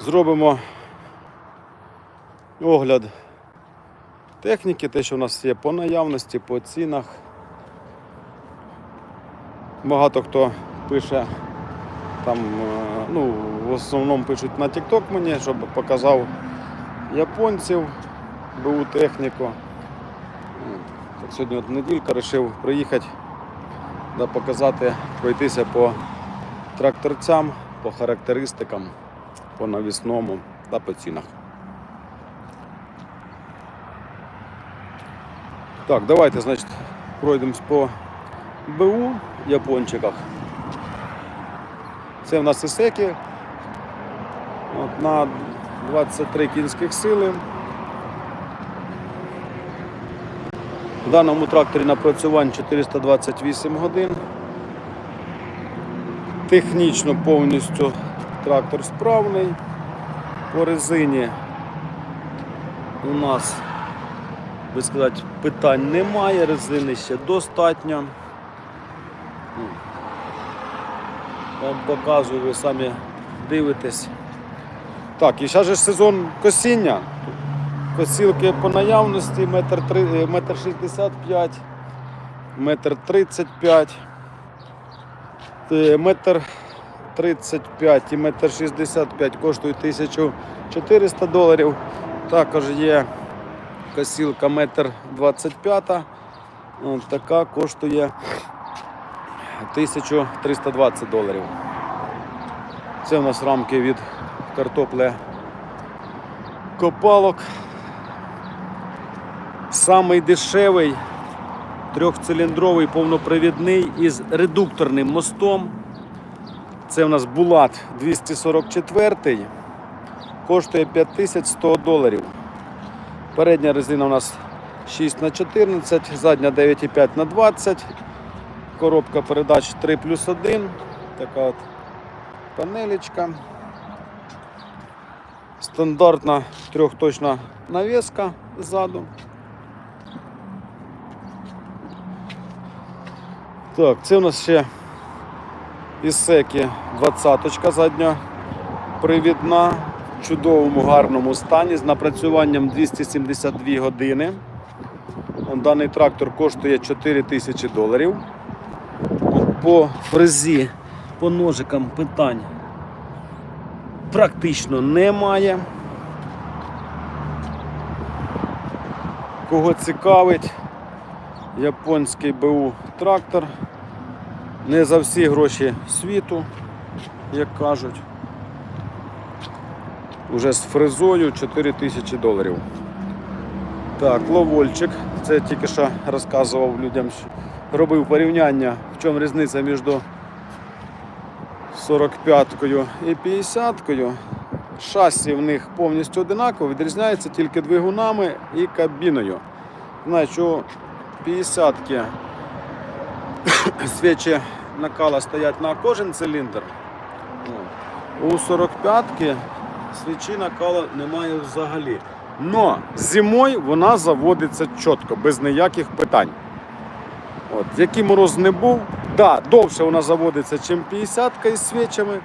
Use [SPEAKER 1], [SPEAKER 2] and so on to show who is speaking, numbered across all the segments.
[SPEAKER 1] Зробимо огляд техніки, те, що в нас є по наявності, по цінах. Багато хто пише там, е, ну, в основному пишуть на TikTok мені, щоб показав японців, БУ техніку. Так, сьогодні от неділька вирішив приїхати да показати, пройтися по тракторцям, по характеристикам, по навісному та по цінах. Так, давайте, значить, пройдемось по БУ япончиках. Це в нас ісеки От, на 23 кінських сили. В даному тракторі напрацювань 428 годин. Технічно повністю трактор справний. По резині у нас, би сказати, питань немає, резини ще достатньо. Ну, Вам показую, ви самі дивитесь. Так, і зараз же сезон косіння. Косілки по наявності метр три- е, метр шістдесят п'ять, метр тридцять п'ять, е, метр тридцять п'ять і метр шістдесят п'ять 1400 доларів. Також є косілка метр двадцять п'ята. От Така коштує 1320 доларів. Це у нас рамки від картопле копалок. Самий дешевий трьохциліндровий повнопривідний із редукторним мостом. Це у нас Булат 244 коштує 5100 доларів. Передня резина у нас 6 на 14, задня 9,5 на 20, коробка передач 3 плюс 1. Така от панелечка. Стандартна трьохточна навіска ззаду. Так, це у нас ще ісеки 20 задня привідна в чудовому гарному стані з напрацюванням 272 години. Даний трактор коштує 4 тисячі доларів. По фрезі, по ножикам питань практично немає. Кого цікавить, японський БУ трактор. Не за всі гроші світу, як кажуть. Уже з фрезою 4 тисячі доларів. Так, ловольчик. Це тільки що розказував людям, що робив порівняння, в чому різниця між 45-кою і 50-кою. Шасі в них повністю одинаково, відрізняються тільки двигунами і кабіною. Знаєш, що 50-ки свічі накала стоять на кожен циліндр. У 45-ки свічі накала немає взагалі. Но зимою вона заводиться чітко, без ніяких питань. От, який мороз не був, да, довше вона заводиться, ніж 50-ка із свічами,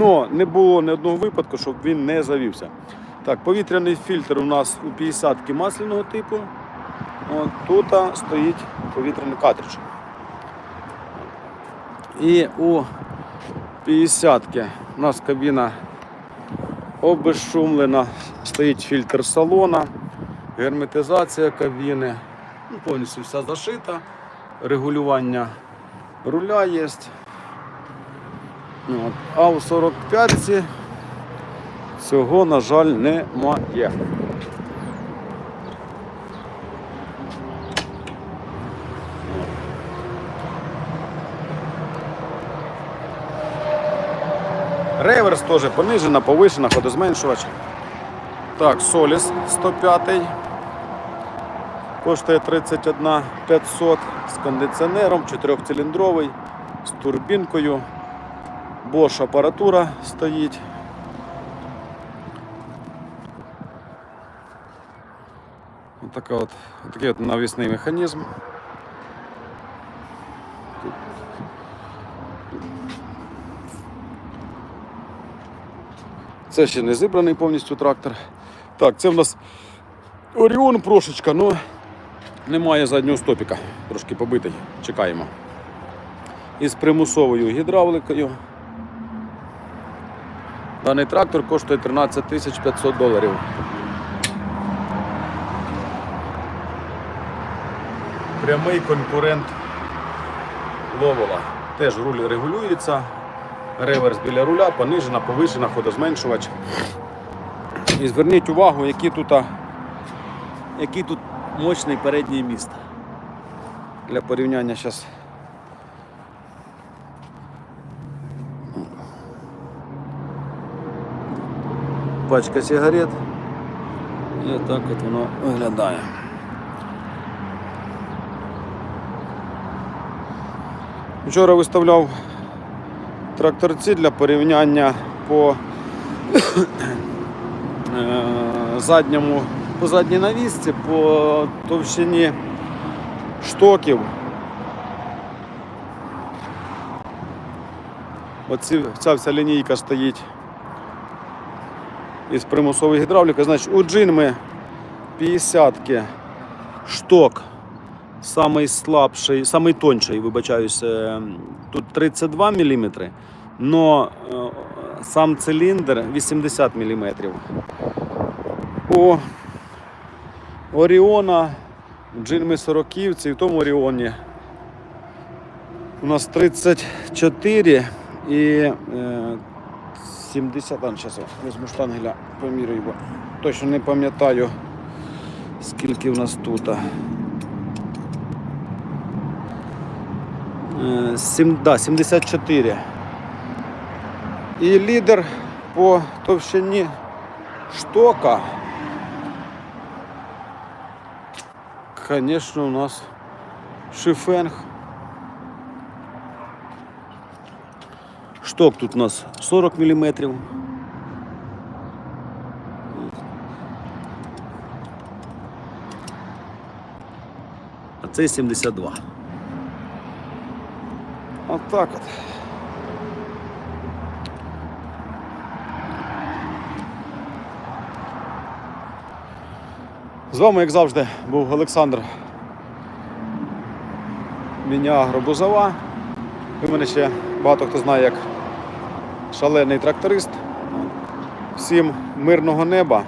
[SPEAKER 1] але не було ні одного випадку, щоб він не завівся. Так, повітряний фільтр у нас у 50-ки масляного типу. От, тут стоїть повітряний картридж. І у 50-ки у нас кабіна обезшумлена, стоїть фільтр салона, герметизація кабіни, ну, повністю вся зашита, регулювання руля є. От. А у 45 цього, на жаль, немає. Реверс теж понижена, повишена, ходозменшувач. Так, Соліс 105 коштує 31 500 з кондиціонером, 4-циліндровий, з турбінкою. Bosch апаратура стоїть. Отака от, такий от навісний механізм. Це ще не зібраний повністю трактор. Так, це в нас Оріон прошечка, ну немає заднього стопіка. Трошки побитий. Чекаємо. Із примусовою гідравликою. Даний трактор коштує 13 тисяч 500 доларів. Прямий конкурент Ловола. Теж руль регулюється. Реверс біля руля, понижена, повишена, ходозменшувач. І зверніть увагу, який тут, який тут мощний передній міст. Для порівняння зараз. Пачка сигарет. І так от воно виглядає. Вчора виставляв тракторці для порівняння по е, задньому, по задній навісці, по товщині штоків. Оці, ця вся лінійка стоїть із примусової гідравліки. Значить, у джинми 50-ки шток самий слабший, самий тонший, вибачаюсь, е, тут 32 мм, но е, сам циліндр 80 мм. У Оріона, джинми 40 і в тому Оріоні у нас 34 і е, 70, а, зараз візьму штангеля, помірюю, бо точно не пам'ятаю, скільки в нас тут. Е, сім- да, 74. І лідер по товщині штока. Звісно, у нас шифенг. Шток тут у нас 40 мм. А це 72. От так от. З вами, як завжди, був Олександр Мінягро Бузова. Ви мене ще багато хто знає як шалений тракторист. Всім мирного неба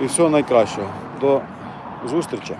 [SPEAKER 1] і всього найкращого. До зустрічі!